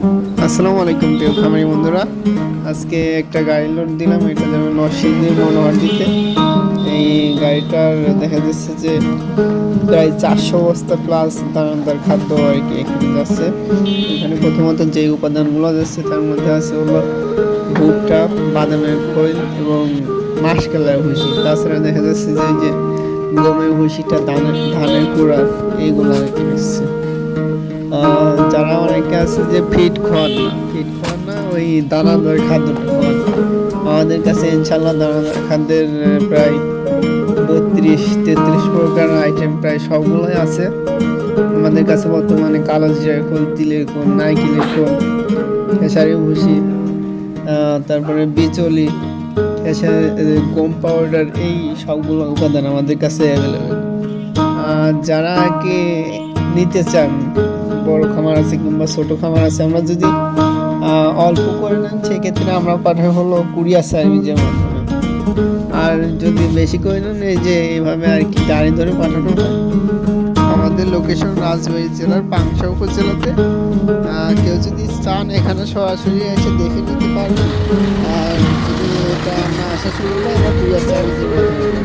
আসসালামু আলাইকুম প্রিয় খামারি বন্ধুরা। আজকে একটা গাড়ি লোড দিলাম, এটা যেমন নরসিংদী মনোহর দিতে এই গাড়িটার দেখা যাচ্ছে যে প্রায় চারশো বস্তা প্লাস দানাদার খাদ্য আর কি এখানে যাচ্ছে। এখানে প্রথমত যে উপাদানগুলো যাচ্ছে, তার মধ্যে আছে হলো ভুট্টা, বাদামের খোল এবং মাসকালার ভুসি। তাছাড়া দেখা যাচ্ছে যে যে গমের ভুসিটা, ধানের ধানের কুড়া, এইগুলো আর কি এসছে আছে যে ফিট খাওয়ান না ফিট খাওয়ান না ওই দানাদার খাদ্যটা খাওয়ান আমাদের কাছে ইনশাল্লাহ দানাদার খাদ্যের প্রায় বত্রিশ তেত্রিশ প্রকার আইটেম প্রায় সবগুলোই আছে। আমাদের কাছে বর্তমানে কালো জিরার খোল তিলের খোল নাইকেলের খোল খেসারি ভুসি তারপরে বিচলি আহ, গম পাউডার এই সবগুলো উপাদান আমাদের কাছে অ্যাভেলেবেল আর যারা কি নিতে চান বড় খামার আছে কিংবা ছোট খামার আছে, আমরা যদি অল্প করে নেন, সেক্ষেত্রে আমরা পাঠাই হলো কুরিয়ার সার্ভিসের মাধ্যমে আর যদি বেশি করে নেন, এই যে এইভাবে আর কি গাড়ি ধরে পাঠানো হয়। আমাদের লোকেশন রাজবাড়ী জেলার পাংশা উপজেলাতে। কেউ যদি চান, এখানে সরাসরি এসে দেখে নিতে পারবেন আর যদি এটা না আসা শুরু হয় আমরা কুরিয়ার সার্ভিসের